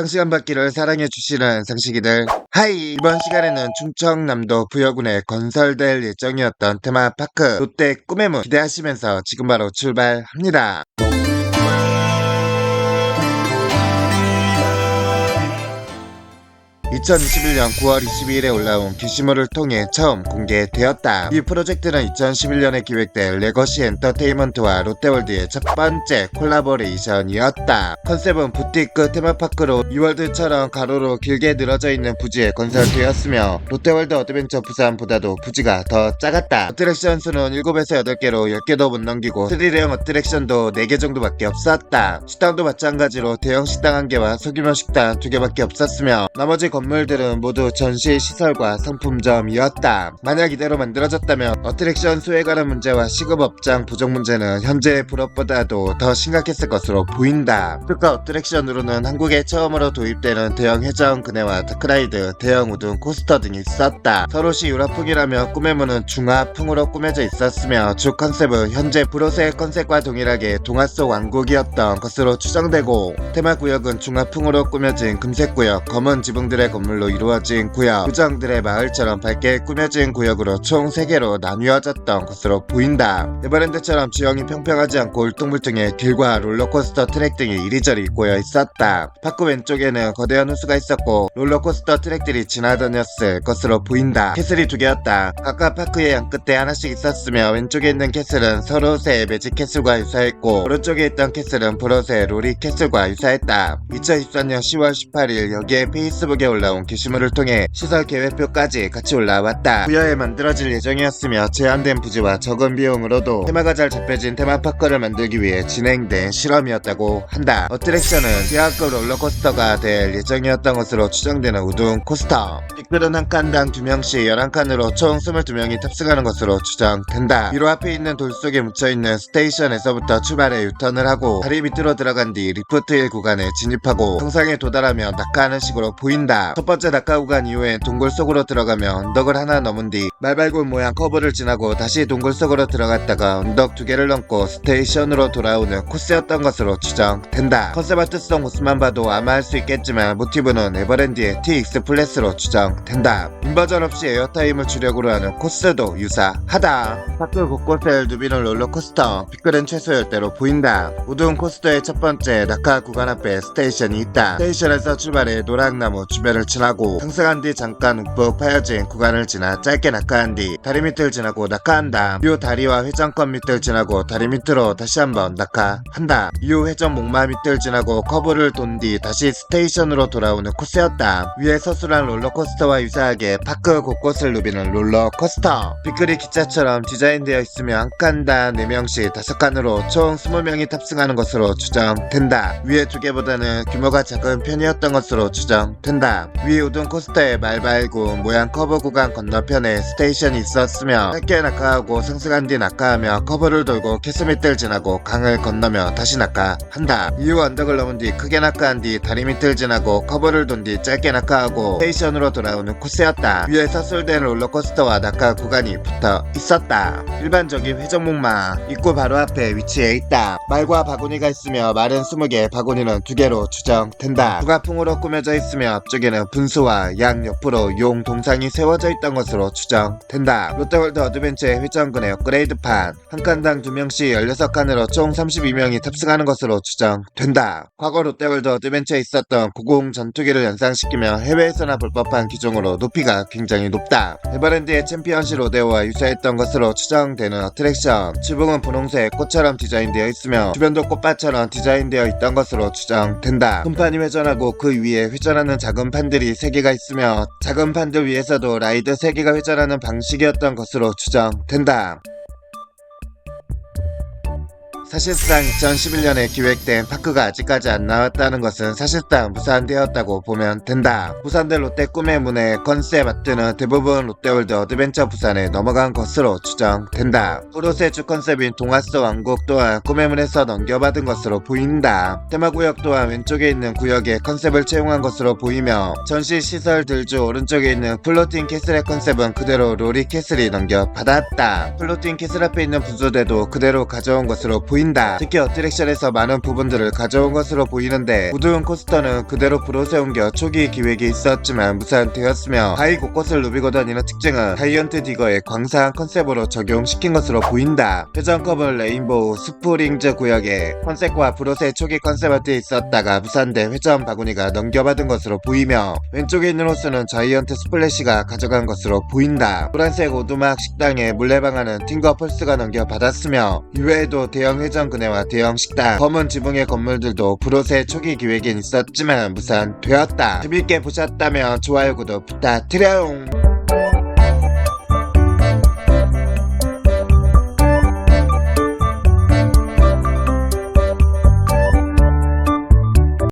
상시간 받기를 사랑해 주시는 상식이들. 하이! 이번 시간에는 충청남도 부여군에 건설될 예정이었던 테마파크 롯데 꿈의 문 기대하시면서 지금 바로 출발합니다. 2021년 9월 22일에 올라온 게시물을 통해 처음 공개되었다. 이 프로젝트는 2011년에 기획된 레거시 엔터테인먼트와 롯데월드의 첫 번째 콜라보레이션이었다. 컨셉은 부티크 테마파크로 이월드처럼 가로로 길게 늘어져 있는 부지에 건설되었으며 롯데월드 어드벤처 부산보다도 부지가 더 작았다. 어트랙션 수는 7에서 8개로 10개도 못 넘기고 스릴형 어트랙션도 4개 정도밖에 없었다. 식당도 마찬가지로 대형 식당 1개와 소규모 식당 2개밖에 없었으며 나머지 건 물들은 모두 전시 시설과 상품점이었다. 만약 이대로 만들어졌다면 어트랙션 수에 관한 문제와 시급 업장 부족 문제는 현재 불업보다도 더 심각했을 것으로 보인다. 특가 어트랙션으로는 한국에 처음으로 도입되는 대형 해적 그네와 다크라이드, 대형 우등 코스터 등이 있었다. 서로시 유라풍이라며 꿈의 문은 중화풍으로 꾸며져 있었으며 주 컨셉은 현재 브로스의 컨셉과 동일하게 동화 속 왕국이었던 것으로 추정되고 테마 구역은 중화풍으로 꾸며진 금색 구역, 검은 지붕들의 건물로 이루어진 구역, 구정들의 마을처럼 밝게 꾸며진 구역으로 총 3개로 나뉘어졌던 것으로 보인다. 네버랜드처럼 지형이 평평하지 않고 울퉁불퉁해 길과 롤러코스터 트랙 등이 이리저리 꼬여 있었다. 파크 왼쪽에는 거대한 호수가 있었고 롤러코스터 트랙들이 지나다녔을 것으로 보인다. 캐슬이 두 개였다. 각각 파크의 양 끝에 하나씩 있었으며 왼쪽에 있는 캐슬은 서로스의 매직 캐슬과 유사했고 오른쪽에 있던 캐슬은 브롯의 로리 캐슬과 유사했다. 2024년 10월 18일 여기에 페이스북에 올라 온 게시물을 통해 시설 계획표까지 같이 올라왔다. 부여에 만들어질 예정이었으며 제한된 부지와 적은 비용으로도 테마가 잘 잡혀진 테마파크를 만들기 위해 진행된 실험이었다고 한다. 어트랙션은 대학급 롤러코스터가 될 예정이었던 것으로 추정되는 우등 코스터. 빅들은 한 칸당 2명씩 11칸으로 총 22명이 탑승하는 것으로 추정된다. 위로 앞에 있는 돌 속에 묻혀있는 스테이션에서부터 출발해 유턴을 하고 다리 밑으로 들어간 뒤 리프트 힐 구간에 진입하고 정상에 도달하며 낙하하는 식으로 보인다. 첫 번째 낙하 구간 이후에 동굴 속으로 들어가며 언덕을 하나 넘은 뒤 말발굽 모양 커브를 지나고 다시 동굴 속으로 들어갔다가 언덕 두 개를 넘고 스테이션으로 돌아오는 코스였던 것으로 추정된다. 컨셉 아트성 모습만 봐도 아마 할 수 있겠지만 모티브는 에버랜드의 TX 플래스로 추정된다. 인버전 없이 에어타임을 주력으로 하는 코스도 유사하다. 파크 곳곳에 누비는 롤러코스터, 피클은 최소 열대로 보인다. 우등 코스터의 첫 번째 낙하 구간 앞에 스테이션이 있다. 스테이션에서 출발해 노랑나무 주변을 지나고 상승한 뒤 잠깐 우측 파여진 구간을 지나 짧게 낙하한 뒤 다리 밑을 지나고 낙하한다. 이후 다리와 회전권 밑을 지나고 다리 밑으로 다시 한번 낙하한다. 이후 회전 목마 밑을 지나고 커브를 돈 뒤 다시 스테이션으로 돌아오는 코스였다. 위에 서술한 롤러코스터와 유사하게 파크 곳곳을 누비는 롤러코스터. 비클이 기차처럼 디자인되어 있으며 한 칸당 4명씩 5칸으로 총 20명이 탑승하는 것으로 추정된다. 위에 두 개보다는 규모가 작은 편이었던 것으로 추정된다. 위 우등 코스터의 말발굽 모양 커브 구간 건너편에 스테이션이 있었으며 짧게 낙하하고 상승한 뒤 낙하하며 커브를 돌고 캐스 밑을 지나고 강을 건너며 다시 낙하한다. 이후 언덕을 넘은 뒤 크게 낙하한 뒤 다리 밑을 지나고 커브를 돈 뒤 짧게 낙하하고 스테이션으로 돌아오는 코스였다. 위에 서술된 롤러코스터와 낙하 구간이 붙어 있었다. 일반적인 회전목마 입구 바로 앞에 위치해 있다. 말과 바구니가 있으며 말은 20개, 바구니는 2개로 추정된다. 부가풍으로 꾸며져 있으며 앞쪽에는 분수와 양 옆으로 용 동상이 세워져 있던 것으로 추정된다. 롯데월드 어드벤처의 회전근의 업그레이드판 한 칸당 2명씩 16칸으로 총 32명이 탑승하는 것으로 추정된다. 과거 롯데월드 어드벤처에 있었던 고공 전투기를 연상시키며 해외에서나 볼 법한 기종으로 높이가 굉장히 높다. 에버랜드의 챔피언십 로데오와 유사했던 것으로 추정되는 어트랙션 지붕은 분홍색 꽃처럼 디자인되어 있으며 주변도 꽃밭처럼 디자인되어 있던 것으로 추정된다. 큰 판이 회전하고 그 위에 회전하는 작은 판 들이 3개가 있으며 작은 판들 위에서도 라이드 3개가 회전하는 방식이었던 것으로 추정된다. 사실상 2011년에 기획된 파크가 아직까지 안 나왔다는 것은 사실상 무산되었다고 보면 된다. 부산대 롯데 꿈의 문의 컨셉 아트는 대부분 롯데월드 어드벤처 부산에 넘어간 것으로 추정된다. 프로스의 주 컨셉인 동화서 왕국 또한 꿈의 문에서 넘겨받은 것으로 보인다. 테마구역 또한 왼쪽에 있는 구역에 컨셉을 채용한 것으로 보이며 전시 시설들 중 오른쪽에 있는 플로팅 캐슬의 컨셉은 그대로 로리 캐슬이 넘겨받았다. 플로팅 캐슬 앞에 있는 분수대도 그대로 가져온 것으로 보인다. 보인다. 특히 어트랙션에서 많은 부분들을 가져온 것으로 보이는데 우드운 코스터는 그대로 옮겨 초기 기획이 있었지만 무산되었으며 바위 곳곳을 누비고 다니는 특징은 자이언트 디거의 광사한 컨셉으로 적용시킨 것으로 보인다. 회전컵은 레인보우 스프링즈 구역에 컨셉과 브롯의 초기 컨셉 아트에 있었다가 무산돼 회전 바구니가 넘겨받은 것으로 보이며 왼쪽에 있는 호스는 자이언트 스플래시가 가져간 것으로 보인다. 노란색 오두막 식당에 물레방아는 팅거 펄스가 넘겨받았으며 이외에도 대형 회전 그네와 대형 식당, 검은 지붕의 건물들도 브롯의 초기 기획엔 있었지만 무산되었다. 재밌게 보셨다면 좋아요 구독 부탁드려요.